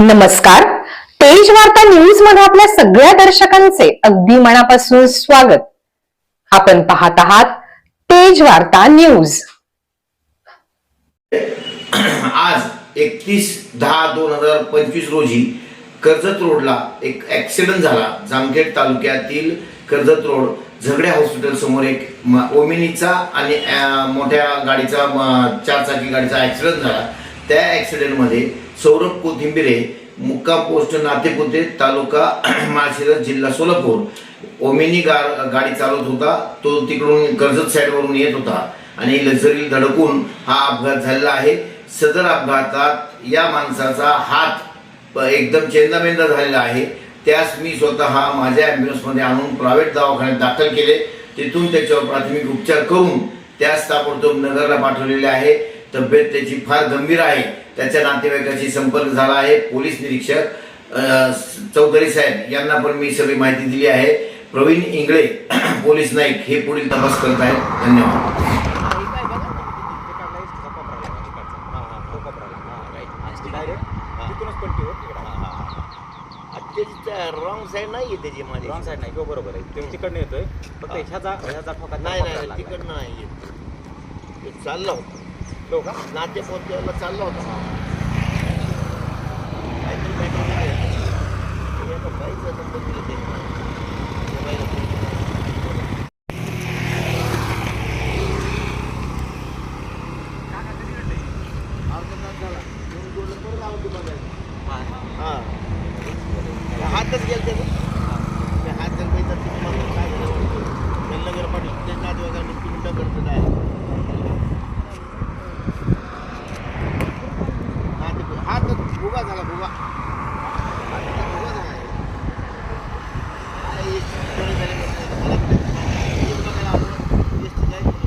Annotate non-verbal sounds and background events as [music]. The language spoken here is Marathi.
नमस्कार. तेज वार्ता न्यूजमध्ये आपल्या सगळ्या दर्शकांचे अगदी मनापासून स्वागत. आपण पाहत आहात तेज वार्ता न्यूज आज एकतीस दहा दोन हजार पंचवीस रोजी कर्जत रोडला एक ऍक्सिडेंट झाला. जामखेड तालुक्यातील कर्जत रोड झगडे हॉस्पिटल समोर एक ओमिनीचा आणि मोठ्या गाडीचा चारचाकी गाडीचा ॲक्सिडेंट झाला. त्या ऍक्सिडेंटमध्ये सौरभ कोथिंबिरे मुक्काम पोस्ट नातेपुते तालुका [clears throat] माळशिरस जिल्हा सोलापूर. ओमिनी गा गाडी चालवत होता. तो तिकडून कर्जत साईडवरून येत होता. आणि लक्झरी धडकून हा अपघात झालेला आहे. सदर अपघातात या माणसाचा हात एकदम चेंदामेंदा झालेला आहे. त्यास मी स्वतः माझ्या ॲम्ब्युलन्समध्ये आणून प्रायव्हेट दवाखान्यात दाखल केले. तिथून त्याच्यावर प्राथमिक उपचार करून त्यास ताबडतोब नगरला पाठवलेले आहे. तब्येत त्याची फार गंभीर आहे. त्याच्या नातेवाईकाशी संपर्क झाला आहे. पोलीस निरीक्षक चौधरी साहेब यांना पण मी सगळी माहिती दिली आहे. प्रवीण इंगळे [clears throat] पोलीस नाईक हे पुढील तपास करत आहेत. धन्यवाद. रॉंग साईड नाही. माझी रॉंग साईड नाही किंवा बरोबर आहे. तो तिकडनं येतोय. फक्त ह्याचा ह्याचा ठोका नाही नाही तिकडनं नाही येत. चालला होता. तो का नाते पोहोचायला चालला होता काहीतरी matter झालं. ते एका बाईचा number दिला त्यांनी. त्या बाईला phone केला. हा. ते हातच गेलते ना. ते हात जर काही तर तिथे मला काय झालं? त्यांना जर पाठवलं, त्या नातेवाईकांनी ती मिनिटं करतात आहे. हा, ते हात भुगा झाला भुगा हात भुगा झाला आहे. काय एक थोडे झाले म्हणते, मला काय माहिती. एक बघायला आपण एसटी जायचं.